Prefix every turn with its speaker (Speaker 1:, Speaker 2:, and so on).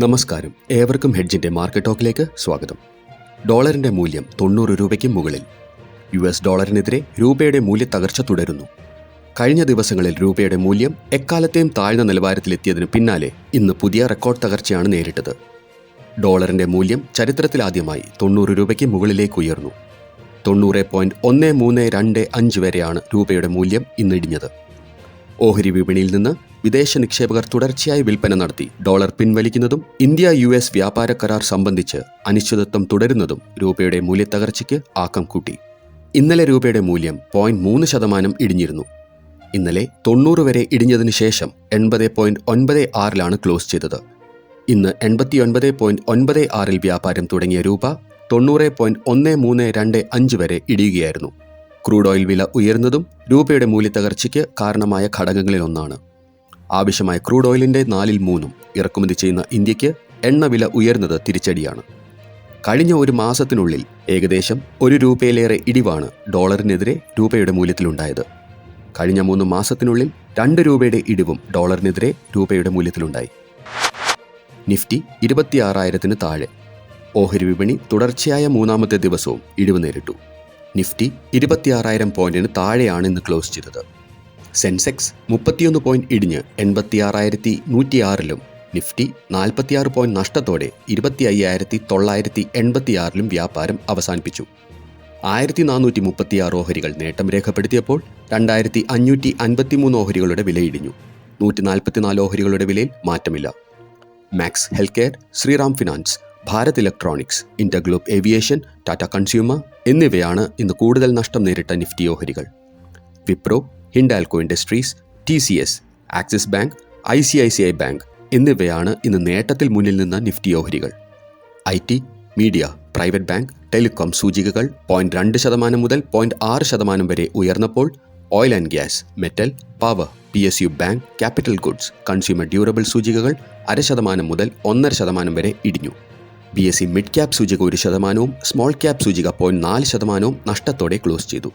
Speaker 1: നമസ്കാരം. ഏവർക്കും ഹെഡ്ജിന്റെ മാർക്കറ്റ് ടോക്കിലേക്ക് സ്വാഗതം. ഡോളറിന്റെ മൂല്യം തൊണ്ണൂറ് രൂപയ്ക്ക് മുകളിൽ. യു എസ് ഡോളറിനെതിരെ രൂപയുടെ മൂല്യ തകർച്ച തുടരുന്നു. കഴിഞ്ഞ ദിവസങ്ങളിൽ രൂപയുടെ മൂല്യം എക്കാലത്തെയും താഴ്ന്ന നിലവാരത്തിലെത്തിയതിനു പിന്നാലെ ഇന്ന് പുതിയ റെക്കോർഡ് തകർച്ചയാണ് നേരിട്ടത്. ഡോളറിന്റെ മൂല്യം ചരിത്രത്തിലാദ്യമായി തൊണ്ണൂറ് രൂപയ്ക്ക് മുകളിലേക്ക് ഉയർന്നു. തൊണ്ണൂറ് പോയിന്റ് ഒന്ന് മൂന്ന് രണ്ട് അഞ്ച് വരെയാണ് രൂപയുടെ മൂല്യം ഇന്നിടിഞ്ഞത്. ഓഹരി വിപണിയിൽ നിന്ന് വിദേശ നിക്ഷേപകർ തുടർച്ചയായി വിൽപ്പന നടത്തി. ഡോളർ പിൻവലിക്കുന്നതും ഇന്ത്യ യു എസ് വ്യാപാര കരാർ സംബന്ധിച്ച് അനിശ്ചിതത്വം തുടരുന്നതും രൂപയുടെ മൂല്യത്തകർച്ചയ്ക്ക് ആക്കം കൂട്ടി. ഇന്നലെ രൂപയുടെ മൂല്യം പോയിന്റ് മൂന്ന് ശതമാനം ഇടിഞ്ഞിരുന്നു. ഇന്നലെ തൊണ്ണൂറ് വരെ ഇടിഞ്ഞതിനു ശേഷം എൺപത് പോയിന്റ് ഒൻപത് ആറിലാണ് ക്ലോസ് ചെയ്തത്. ഇന്ന് എൺപത്തി ഒൻപത് പോയിന്റ് ഒൻപത് ആറിൽ വ്യാപാരം തുടങ്ങിയ രൂപ തൊണ്ണൂറ് പോയിന്റ് ഒന്ന് മൂന്ന് രണ്ട് അഞ്ച് വരെ ഇടിയുകയായിരുന്നു. ക്രൂഡ് ഓയിൽ വില ഉയർന്നതും രൂപയുടെ മൂല്യത്തകർച്ചയ്ക്ക് കാരണമായ ഘടകങ്ങളിലൊന്നാണ്. ആവശ്യമായ ക്രൂഡ് ഓയിലിന്റെ നാലിൽ മൂന്നും ഇറക്കുമതി ചെയ്യുന്ന ഇന്ത്യയ്ക്ക് എണ്ണവില ഉയർന്നത് തിരിച്ചടിയാണ്. കഴിഞ്ഞ ഒരു മാസത്തിനുള്ളിൽ ഏകദേശം ഒരു രൂപയിലേറെ ഇടിവാണ് ഡോളറിനെതിരെ രൂപയുടെ മൂല്യത്തിലുണ്ടായത്. കഴിഞ്ഞ മൂന്ന് മാസത്തിനുള്ളിൽ രണ്ട് രൂപയുടെ ഇടിവും ഡോളറിനെതിരെ രൂപയുടെ മൂല്യത്തിലുണ്ടായി. നിഫ്റ്റി ഇരുപത്തിയാറായിരത്തിന് താഴെ. ഓഹരി വിപണി തുടർച്ചയായ മൂന്നാമത്തെ ദിവസവും ഇടിവ് നേരിട്ടു. നിഫ്റ്റി ഇരുപത്തിയാറായിരം പോയിന്റിന് താഴെയാണ് ഇന്ന് ക്ലോസ് ചെയ്തത്. സെൻസെക്സ് മുപ്പത്തിയൊന്ന് പോയിന്റ് ഇടിഞ്ഞ് എൺപത്തിയാറായിരത്തി നൂറ്റിയാറിലും നിഫ്റ്റി നാൽപ്പത്തിയാറ് പോയിന്റ് നഷ്ടത്തോടെ ഇരുപത്തി അയ്യായിരത്തി തൊള്ളായിരത്തി എൺപത്തിയാറിലും വ്യാപാരം അവസാനിപ്പിച്ചു. ആയിരത്തി നാനൂറ്റി മുപ്പത്തിയാറ് ഓഹരികൾ നേട്ടം രേഖപ്പെടുത്തിയപ്പോൾ രണ്ടായിരത്തി അഞ്ഞൂറ്റി അൻപത്തിമൂന്ന് ഓഹരികളുടെ വിലയിടിഞ്ഞു. നൂറ്റി നാൽപ്പത്തിനാല് ഓഹരികളുടെ വിലയിൽ മാറ്റമില്ല. Max Healthcare Shriram finance Bharat electronics Interglobe aviation Tata consumer എന്നിവയാണ് ഇന്ന് കൂടുതൽ നഷ്ടം നേരിട്ട നിഫ്റ്റി ഓഹരികൾ. Wipro Hindalco industries T C S Axis bank I C I C I bank എന്നിവയാണ് ഇന്ന് നേട്ടത്തിൽ മുന്നിൽ നിന്ന നിഫ്റ്റി ഓഹരികൾ. I T media private bank telecom സൂചികകൾ പോയിന്റ് രണ്ട് ശതമാനം മുതൽ പോയിന്റ് ആറ് ശതമാനം വരെ ഉയർന്നപ്പോൾ oil and gas metal power P S U bank capital goods consumer durable സൂചികകൾ അര ശതമാനം മുതൽ ഒന്നര ശതമാനം വരെ ഇടിഞ്ഞു. B S E mid cap സൂചിക ഒരു ശതമാനവും സ്മോൾ ക്യാപ് സൂചിക പോയിന്റ് നാല് ശതമാനവും നഷ്ടത്തോടെ ക്ലോസ് ചെയ്തു.